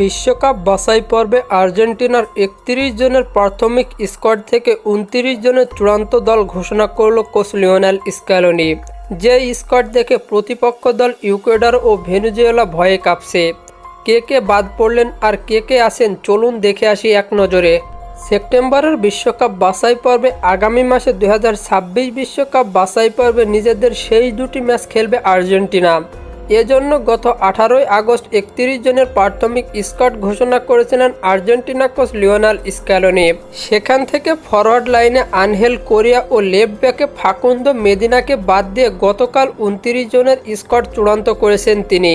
বিশ্বকাপ বাছাই পর্বে আর্জেন্টিনার একত্রিশ জনের প্রাথমিক স্কোয়াড থেকে উনত্রিশ জনের চূড়ান্ত দল ঘোষণা করল কোচ লিওনেল স্ক্যালোনি। যে স্কোয়াড দেখে প্রতিপক্ষ দল ইকুয়েডর ও ভেনেজুয়েলা ভয়ে কাঁপছে। কে কে বাদ পড়লেন আর কে কে আছেন চলুন দেখে আসি এক নজরে। সেপ্টেম্বরের বিশ্বকাপ বাছাই পর্বে আগামী মাসে দুই বিশ্বকাপ বাছাই পর্বে নিজেদের সেই দুটি ম্যাচ খেলবে আর্জেন্টিনা। এজন্য গত আঠারোই আগস্ট একত্রিশ জনের প্রাথমিক স্কট ঘোষণা করেছিলেন আর্জেন্টিনা কোচ লিওনাল স্ক্যালোনি। সেখান থেকে ফরওয়ার্ড লাইনে আনহেল কোরিয়া ও লেফট ব্যাকে ফাকুন্দো মেদিনাকে বাদ দিয়ে গতকাল উনত্রিশ জনের স্কট চূড়ান্ত করেছেন তিনি।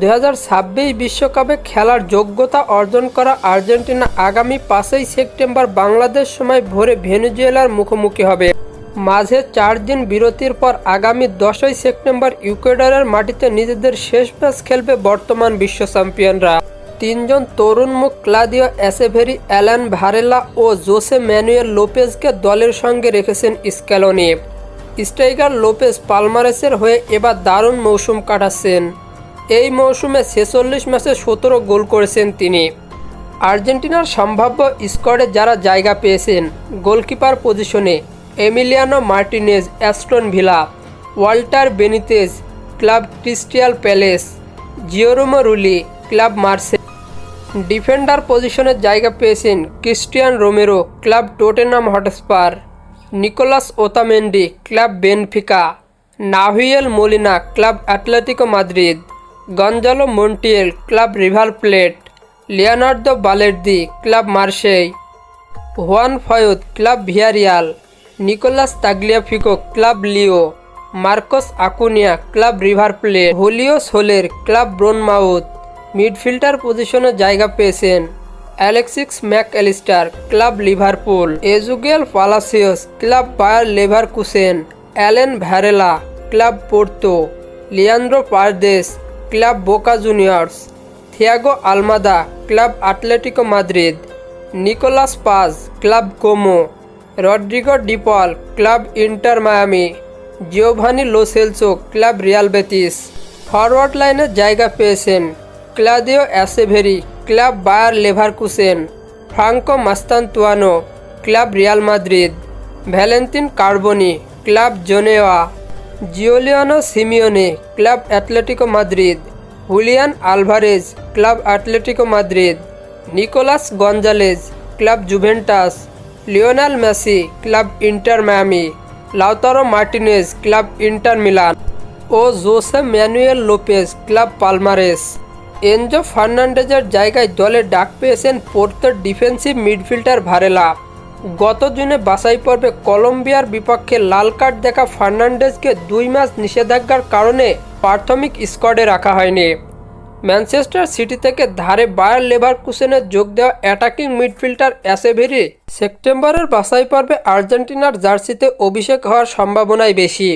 দুই বিশ্বকাপে খেলার যোগ্যতা অর্জন করা আর্জেন্টিনা আগামী পাঁচই সেপ্টেম্বর বাংলাদেশ সময় ভোরে ভেনেজুয়েলার মুখোমুখি হবে। মাঝে চার দিন বিরতির পর আগামী দশই সেপ্টেম্বর ইকুয়েডরের মাটিতে নিজেদের শেষ ম্যাচ খেলবে বর্তমান বিশ্ব চ্যাম্পিয়নরা। তিনজন তরুণ মুখ ক্লাদিও অ্যাসেভেরি অ্যালান ভারেলা ও জোসে ম্যানুয়েল লোপেজকে দলের সঙ্গে রেখেছেন স্ক্যালোনি। স্ট্রাইকার লোপেজ পালমারেসের হয়ে এবার দারুণ মৌসুম কাটাচ্ছেন। এই মৌসুমে ছেচল্লিশ ম্যাচে সতেরো গোল করেছেন তিনি। আর্জেন্টিনার সম্ভাব্য স্কোয়াডে যারা জায়গা পেয়েছেন, গোলকিপার পজিশনে Emiliano Martinez Aston Villa Walter Benitez club Crystal Palace Geronimo Rulli club Marseille defender পজিশনে জায়গা পেয়েছেন Cristian Romero club Tottenham Hotspur Nicolas Otamendi club Benfica Nahuel Molina club Atletico Madrid Gonzalo Montiel club River Plate Leonardo Balerdi club Marseille Juan Foyth club Villarreal Nicolas Tagliafico, club Lyon, Marcos Acuna, club River Plate Julio Soler, club Bournemouth. Midfielder পজিশনে জায়গা পেয়েছেন Alexis Mac Allister club Liverpool, Exequiel Palacios club Bayer Leverkusen, Alan Varela, club Porto, Leandro Paredes, club Boca Juniors, Thiago Almada, club Atletico Madrid, Nicolas Paz, club Como Rodrigo De Paul club Inter Miami, Giovani Lo Celso club Real Betis. Forward লাইনে জায়গা পেয়েছেন Claudio Echeverri, club Bayer Leverkusen, Franco Mastantuono, club Real Madrid Valentin Carboni, club Genoa, Giuliano Simeone, club Atletico Madrid, Julian Alvarez, club Atletico Madrid, Nicolas Gonzalez, club Juventus Lionel Messi, club Inter Miami, Lautaro Martinez, club Inter Milan ও Jose Manuel Lopez, club Palmeiras. Enzo ফার্নান্ডেজের জায়গায় দলে ডাক পেয়েছেন পোর্তের defensive midfielder Varela. গত জুনে বাছাই পর্বে কলম্বিয়ার বিপক্ষে লাল কার্ড দেখা ফার্নান্ডেজকে দুই মাস নিষেধাজ্ঞার কারণে প্রাথমিক স্কোয়াডে রাখা হয়নি। ম্যানচেস্টার সিটি থেকে ধারে বায়ার লেভার কুসেনে যোগ দেওয়া অ্যাটাকিং মিডফিল্ডার অ্যাসেভেরি সেপ্টেম্বরের বাছাই পর্বে আর্জেন্টিনার জার্সিতে অভিষেক হওয়ার সম্ভাবনাই বেশি।